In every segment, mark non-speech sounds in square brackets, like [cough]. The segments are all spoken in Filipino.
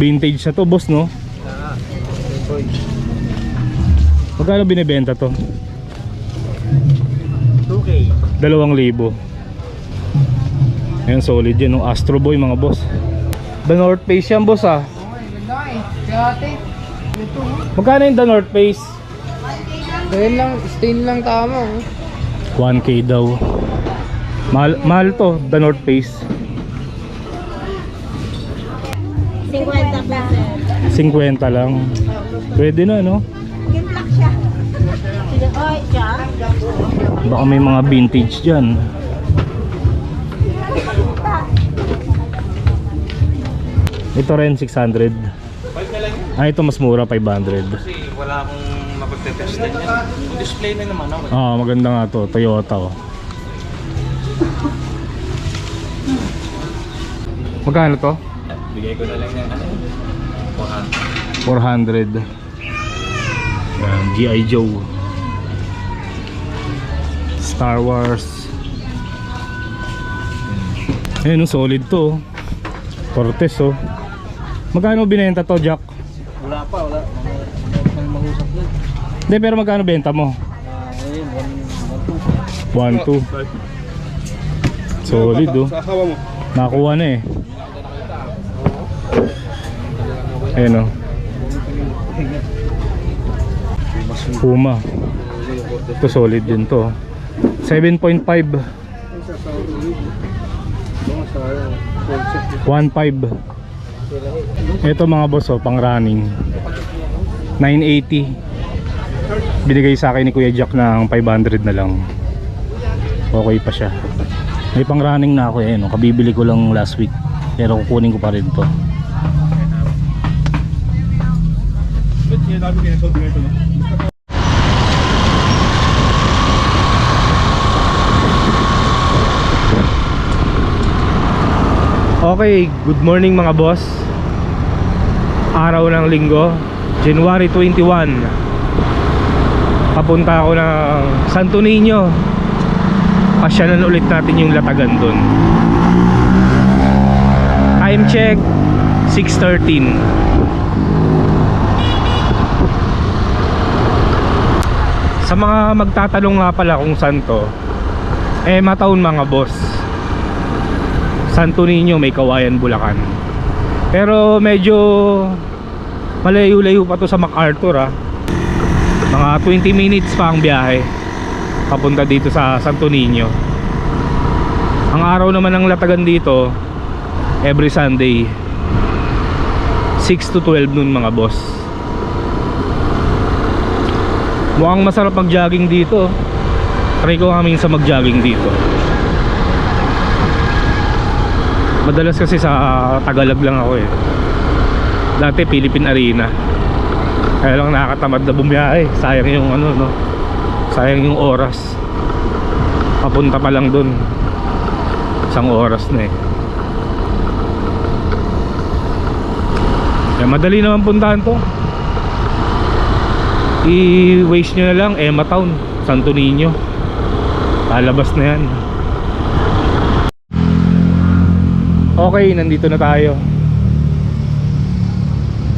Vintage na to, boss, no? Ah. Magkano binibenta to? 2K. Dalawang libo. Ayan, solid yan, no? Astro Boy, mga boss. The North Face yan, boss, ah. Magkano yung The North Face? Dahil lang, stain lang tama. oh. 1K daw. Mahal, mahal to, The North Face. 50 pesos. 50 lang. Pwede na, no? Gimplak siya. Oy, siya. Baka may mga vintage dyan. Ito rin 600. Ah, ito mas mura 500. Kasi wala akong mapagtetest din yan. Display na naman ako. Ah, maganda nga to, Toyota oh. Magkano to? Bigay ko na lang yan. Ano? 400. 400. Yan, G.I. Joe. Star Wars. Ayun, oh, solid to. oh. Cortez oh. Magkano binenta to, Jack? Wala pa, wala. Pang mahusap doon. Hindi, pero magkano benta mo? Ah, ayun, 1, 1, 2. 1, 2. Solid oh. Nakuha na eh. Ayun oh. Puma. Ito solid din to. 7.5. 1.5. Ito mga boss oh, pang running. 980. Binigay sa akin ni Kuya Jack ng 500 na lang. Okay pa siya. May pang running na ako eh, no? kabibili ko lang last week. Pero kukunin ko pa rin to. Okay, good morning mga boss. Araw ng linggo, January 21. Papunta ako ng Santo Niño. Pasyalan ulit natin yung latagan dun. Time check 6.13 Sa mga magtatanong nga pala kung saan to Eh mataon mga boss. Santo Niño may Kawayan Bulacan. Pero medyo malayo-layo pa to sa MacArthur ah. Mga 20 minutes pa ang biyahe Papunta dito sa Santo Niño. Ang araw naman ng latagan dito Every Sunday 6 to 12 noon mga boss Mukhang masarap mag-jogging dito. Try ko kami sa mag-jogging dito. Madalas kasi sa Tagalog lang ako eh. Dati Philippine Arena. Kaya lang nakakatamad na bumiyahe. Sayang yung ano no? Sayang yung oras. Papunta pa lang dun. Isang oras na eh. Kaya madali naman puntahan to I-waste nyo na lang Emma Town, Santo Niño. Palabas na yan. Okay, nandito na tayo.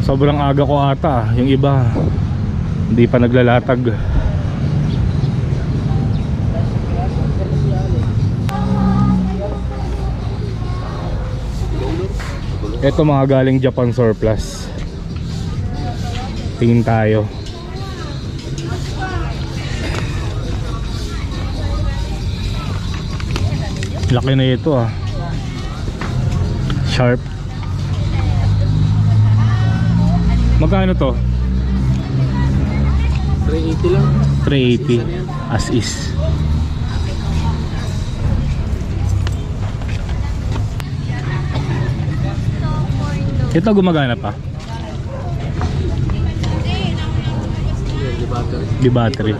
Sobrang aga ko ata Yung iba. Hindi pa naglalatag. Ito mga galing Japan surplus. Tingin tayo Laki na ito ah Sharp Magkano to? 380 lang. 380 as is Ito gumagana pa? Di battery. Di battery.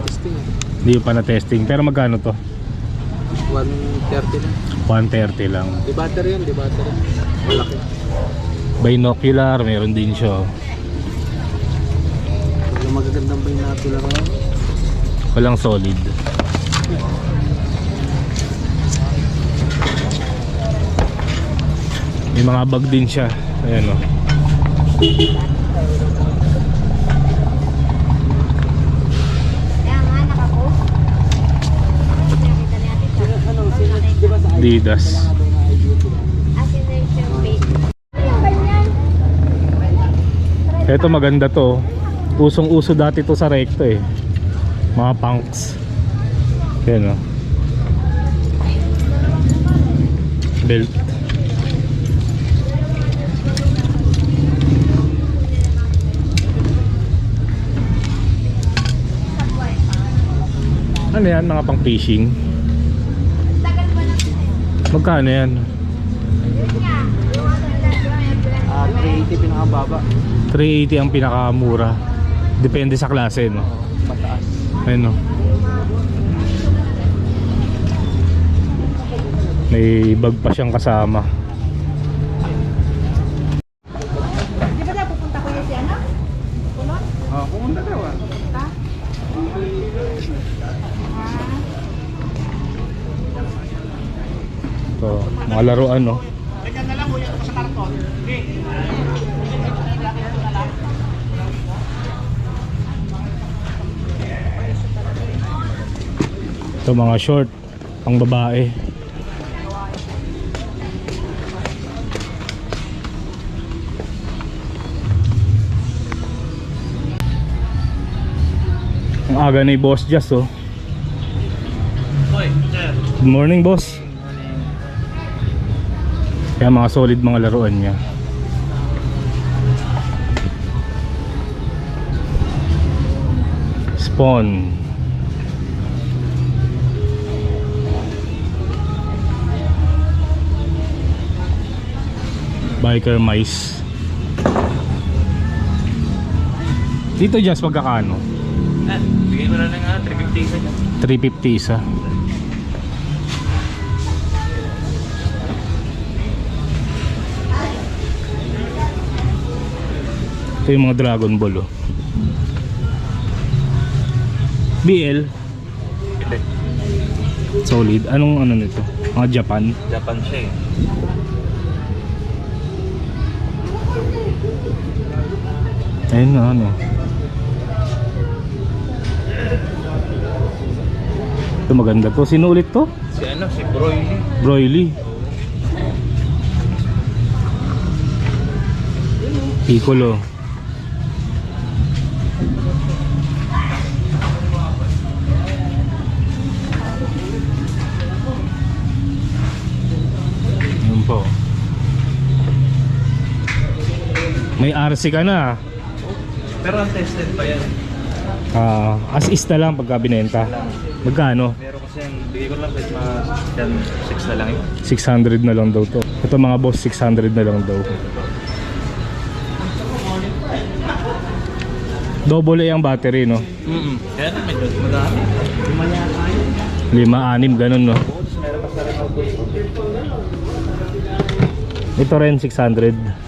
Hindi pa na testing Pero magkano to? 130 lang. 130 lang Di battery yan, di battery. Malaki. Binocular meron din siya yung magagandang natin lang. Walang solid May mga bag din siya Ayan o Kaya nga, nakapost. Nakita natin sa Adidas. Ito maganda to. Usong-uso dati to sa recto eh. Mga punks. Yan oh. Belt. Ano yan? Mga pang fishing? Magkano yan? Ah, 380 pinakababa. 380 ang pinakamura. Depende sa klase, no? Mataas. Ayun, no? May bag pa siyang kasama. Di ba na pupunta ko yung si ano? Kulot? Ah, pumunta daw ah. Mga laruan, no? Ito mga short pang babae. Ang aga ni Boss Jazz oh. Good morning, boss. Kaya mga solid mga laruan niya. Spawn. Biker mice. Dito just magkakano? Ah, bigay ko na lang ah, 350 isa dyan. 350 isa. Ito yung mga Dragon Ball oh. BL solid. Anong ano nito? Mga Japan. Japan siya eh. Ayun na ano. Ito maganda to. Sino ulit to? Si ano, si Broily. Broily. Piccolo. May RC ka na. Pero untested pa yan. Ah, as is na lang pagka binenta. Magkano? Meron kasi yan, bigay ko lang kahit mga yan, 6 na lang yun. 600 na lang daw to. Ito mga boss, 600 na lang daw. Double A ang battery, no? Mm Kaya na medyo madami. Lumanya tayo. 5, 6, ganun, no? Ito rin, 600.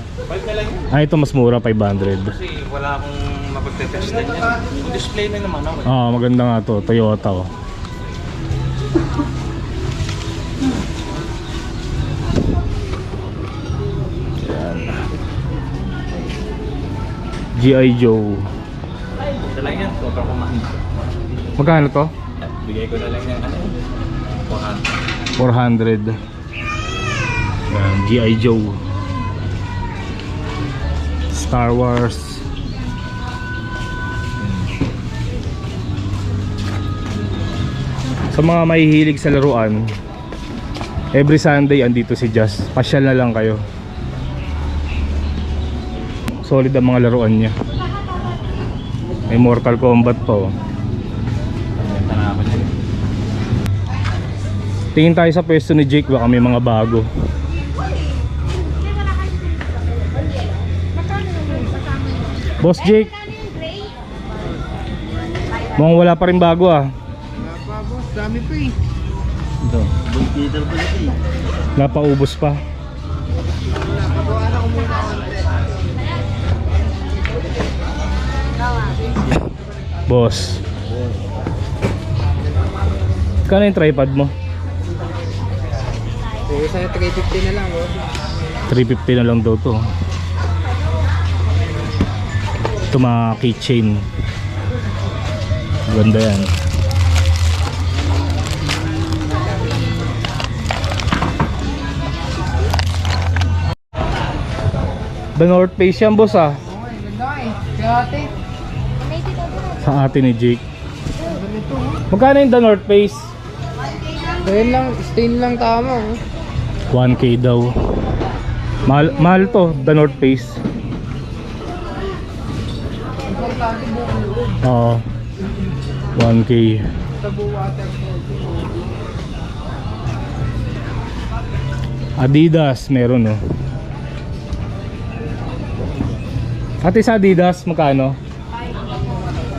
Ah, ito mas mura, 500. Kasi wala akong mapagtetest din yan. Display na naman ako eh. Ah, maganda nga to, Toyota, oh. Yan. G.I. Joe. Ito lang yan, sobrang kumahal. Magkano to? Bigay ko na lang yan ano. 400. 400 Yan, G.I. Joe Star Wars. Sa mga mahihilig sa laruan Every Sunday andito si Jazz. Pasyal na lang kayo. Solid ang mga laruan niya. May Mortal Kombat pa oh. Tingin tayo sa pwesto ni Jake. Baka may mga bago. Boss Jake, mukhang wala pa rin bago ah. Dami pa eh. Ito. Bulkiter pa ito eh. Napaubos pa. Boss. Kano yung tripod mo? Sige, sa'yo 350 na lang oh. 350 na lang daw to. Ito mga keychain. Ganda yan. The North Face yan boss ah. Sa atin ni Jake. Magkano yung The North Face? Stain lang, stain lang tama. oh. 1k daw. Mahal, mahal to, The North Face. Oo. 1k. Adidas meron oh. Ate sa Adidas magkano?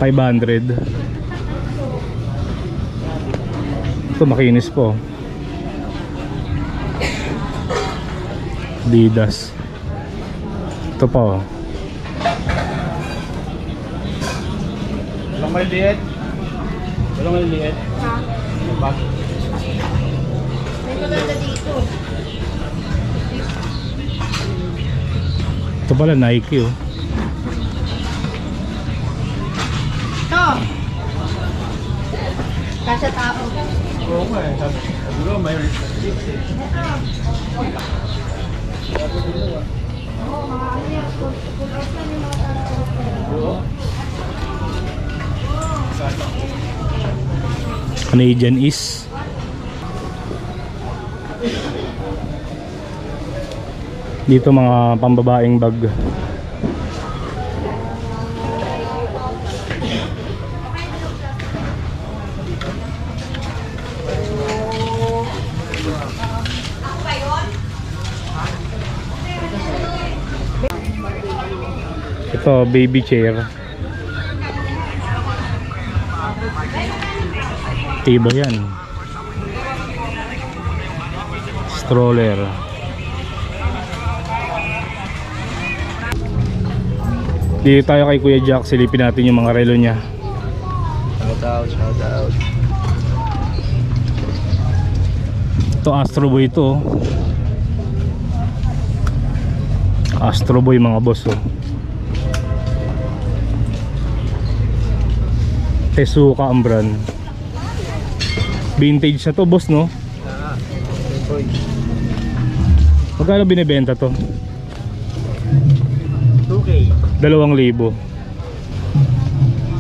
500. Ito makinis po. Adidas. Ito pa oh. Walang maliit. Walang maliit. Bag. May maganda dito. Ito pala Nike oh. Ito. Kasya tao. Oo nga eh. Sabi siguro may Canadian is dito mga pambabaeng bag. Ito baby chair Tiba yan. Stroller. Dito tayo kay Kuya Jack, silipin natin yung mga relo niya. Shout out, shout out. Ito Astro Boy ito. oh. Astro Boy mga boss oh. Tezuka ang brand. Vintage na to boss no? Magkano binibenta to? 2K. Dalawang libo.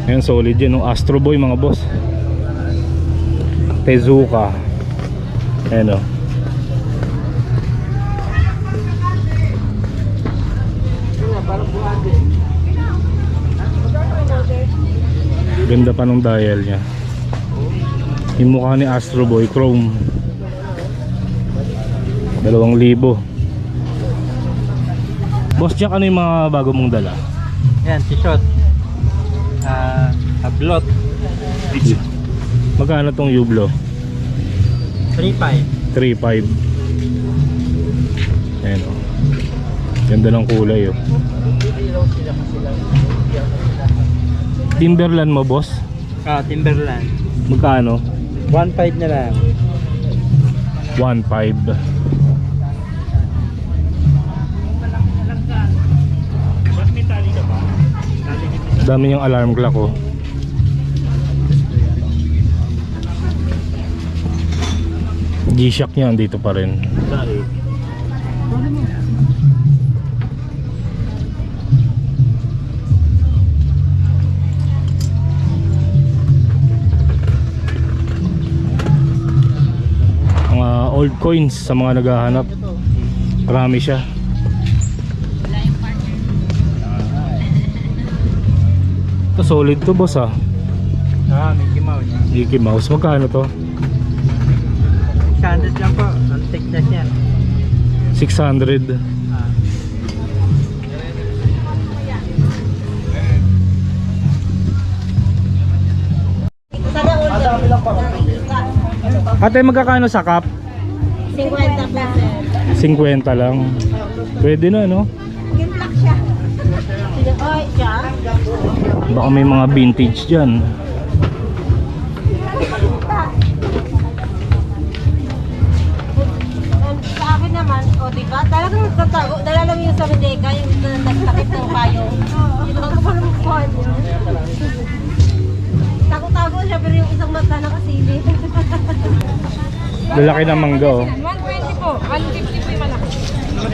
Ayan solid yan. No? Astro Boy mga boss. Tezuka. Ayan Ganda pa nung dial niya. Yung mukha ni Astro Boy Chrome. Dalawang libo. Boss Jack, ano yung mga bago mong dala? Yan, t-shirt. Ah, ablot. Magkano tong Yublo? 3.5. 3.5 Ayan o Ganda ng kulay oh. Timberland mo boss? Ah, Timberland. Magkano? 1.5 na lang. 1.5 Dami yung alarm clock oh. G-Shock niya andito pa rin. Mga old coins sa mga naghahanap. Marami siya. Ito solid to boss ah. Ah, Mickey Mouse. Mickey Mouse. Magkano to? Standard lang po. Antik na siya. 600. Ah. Ate magkakano sa cup? 50 lang. Pwede na, no? Gimplak siya. Oy, siya. Baka may mga vintage dyan. Sa akin naman, oh, diba, talagang nagtatago. Yung sa ng payo. Yung nagkakulong kuhan yung isang mata nakasili. Lalaki ng mangga, oh.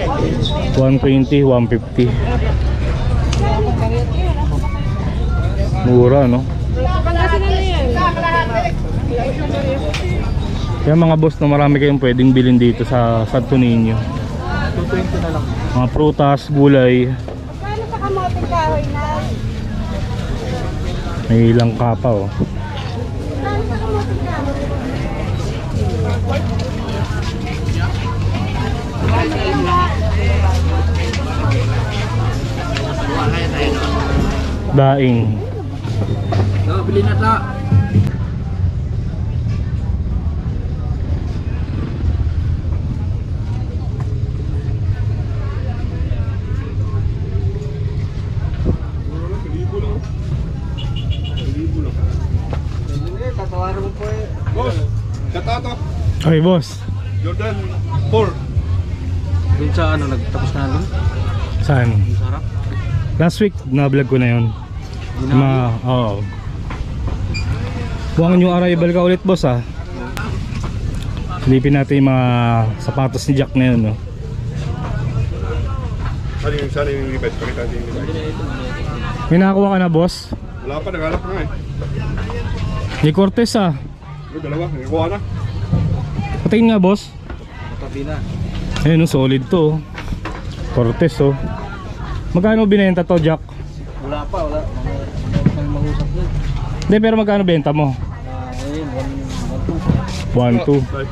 120, 150. Mura, no? Kaya mga boss, no, marami kayong pwedeng bilhin dito sa Santo Niño. 220 na lang. Mga prutas, gulay, Paano sa kamoting kahoy na? may ilang kapa, oh. Daing. Nakabili na ta. Eh. Boss, katato. Okay, boss. Jordan 4. Dun sa ano, nagtapos na doon? Saan? Sa harap? Last week, na-vlog ko na yun. Ma, oo. Buwangan yung arrival ka ulit, boss, ah. Silipin natin yung mga sapatos ni Jack na yun, no? Saan yung, saan yung device? Pakita natin yung device. May nakakuha ka na, boss? Wala pa, naghanap ka nga eh. Ni Cortez, ah. Ano, dalawa, nagkuha na. Patingin nga, boss. Matabi na. Ayun, oh, solid to, oh. Cortez, oh. Magkano binenta to, Jack? Wala pa, wala. Mga, mga kami mag-usap doon. Hindi, pero magkano benta mo? Ah, ayun, 1, 1, 2. 1, 2. Ay.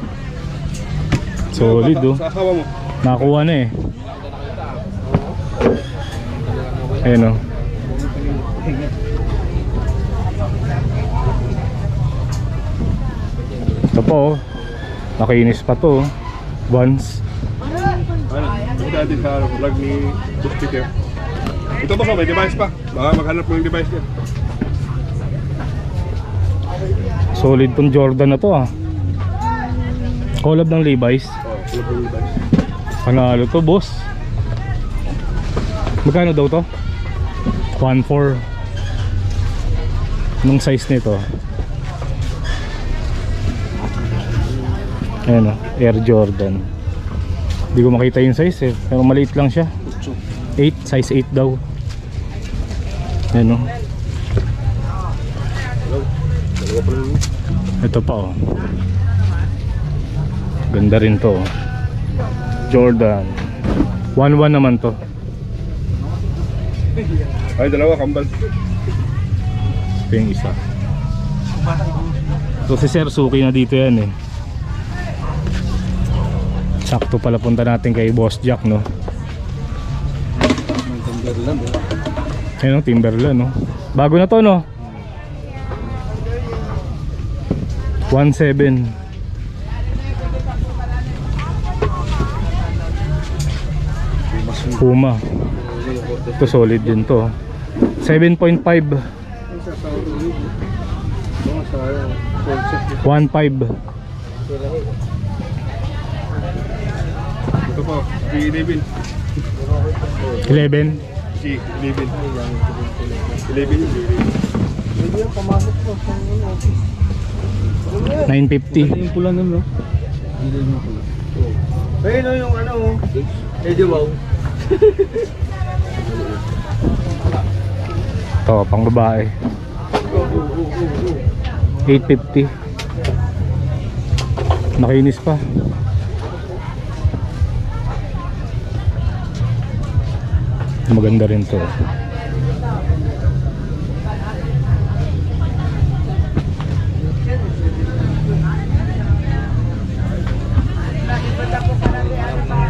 Solid, oh. Nakakuha na eh. Ayun oh. Ito po oh. Nakinis pa to oh. Once. Ano, natin sa ano, vlog ni Boss Peter. Ito ba may device pa? Baka maghanap mo yung device niya. Solid tong Jordan na to ah. Collab ng Levi's. Oh. Panalo to boss. Magkano daw to? 1.4 Nung size nito Ayan o, Air Jordan Hindi ko makita yung size eh Pero maliit lang siya 8, size 8 daw Ayan o Dalawa pa lang. Ito pa oh. Ganda rin to oh. Jordan 1-1 naman to Ay, dalawa, kambal. Ito yung isa So si Sir Suki na dito yan eh Sakto pala punta natin kay Boss Jack no eh. Ayun Timberland no Bago na to no 1.7 Puma Ito solid din to 7.5 1.5 Ito pa, G11. 11 G11. 11 yung G11. 950 yung pula nun, no? Hindi yung pula. Ayun o yung ano. Eh, di wow. Ito, [laughs] pang babae. 850. Nakinis pa. Maganda rin to.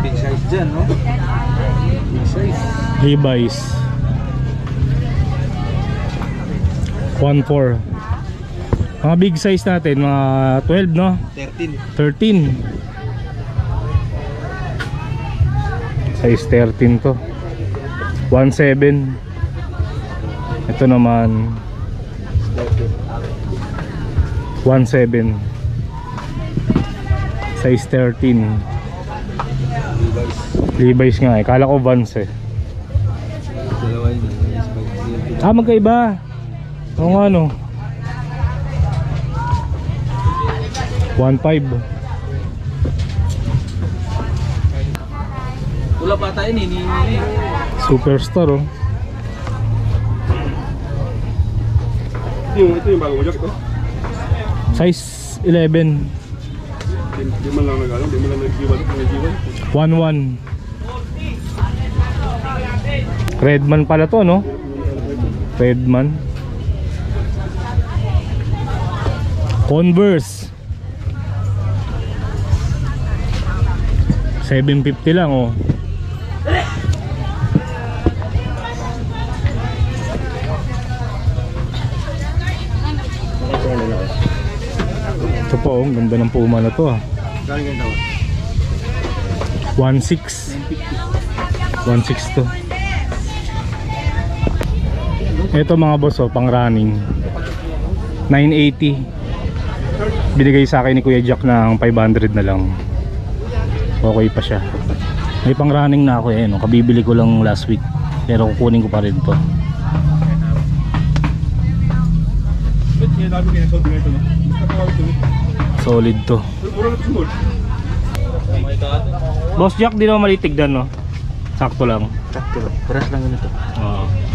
Big size dyan, no? Big size. Levi's. 1.4. Mga big size natin, mga 12 no? 13. 13 size 13 to 1.7 ito naman 1.7 size 13 Levi's nga eh kala ko Vans eh. Ah, magkaiba. Oo nga no. 1.5. Wala pa tayo ni. Superstar oh. Yung ito yung bagong jacket ko. Size 11. Di man lang nag-alam, di lang nag-iwan. 1-1. Redman pala to no? Redman. Converse. 750 lang oh. Ito po, oh, ganda ng puma na to ah. Kaya ganyan tawag. 1.6 1.6 to Ito mga boss oh, pang running 980 Binigay sa akin ni Kuya Jack ng 500 na lang Okay pa siya May pang running na ako eh no? Kabibili ko lang last week Pero kukunin ko pa rin to? Solid to. Boss Jack di naman malitigdan no? Sakto lang Sakto, paras lang yun ito. Oo.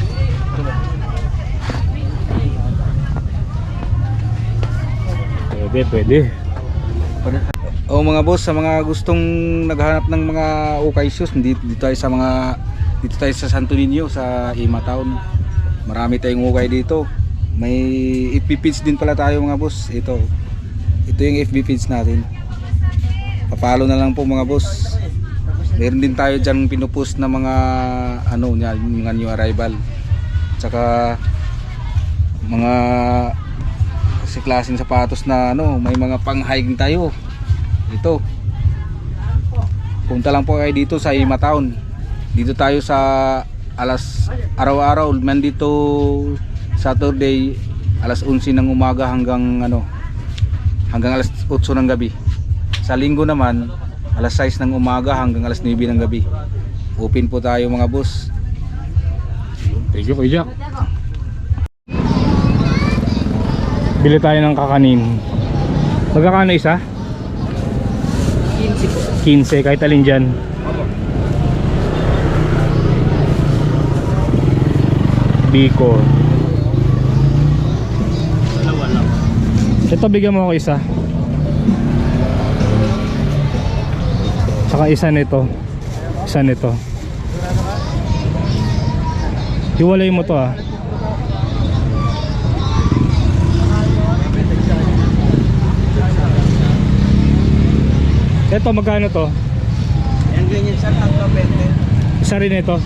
Pwede, pwede. O mga boss, sa mga gustong naghahanap ng mga ukay shoes, dito, dito tayo sa mga dito tayo sa Santo Niño sa Ima Town. Marami tayong ukay dito. May FB page din pala tayo mga boss. Ito. Ito yung FB page natin. Papalo na lang po mga boss. Meron din tayo diyan pinupost na mga ano niya, mga new arrival. Tsaka mga kasi klaseng sapatos na ano, may mga pang-hiking tayo. Ito. Punta lang po kayo dito sa Ima Town. Dito tayo sa alas araw-araw man dito Saturday alas 11 ng umaga hanggang ano hanggang alas 8 ng gabi. Sa linggo naman alas 6 ng umaga hanggang alas 9 ng gabi. Open po tayo mga boss. Thank you, Kuya Jack. Bili tayo ng kakanin. Magkakano isa? 15 po. 15, kahit alin dyan. Biko. Ito bigyan mo ako isa. Saka isa nito. Isa nito. Hiwalay mo to ah. Ito magkano to? Yan ganyan tatlo pwede. Isa rin ito.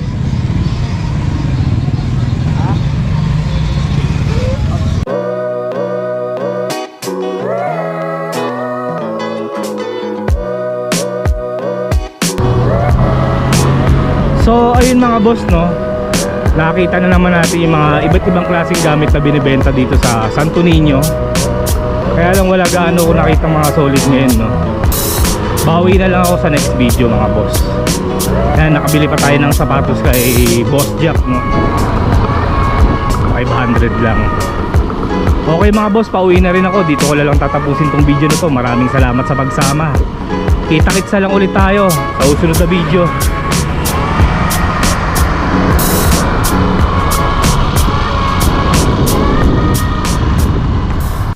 So ayun mga boss no Nakita na naman natin yung mga iba't ibang klaseng gamit na binibenta dito sa Santo Niño Kaya lang wala gaano ko nakita mga solid ngayon no Bawi na lang ako sa next video mga boss. Kaya nakabili pa tayo ng sapatos kay Boss Jack no? 500 lang. Okay mga boss, pauwi na rin ako. Dito ko lang tatapusin tong video na to. Maraming salamat sa pagsama. Kita-kitsa lang ulit tayo sa susunod na video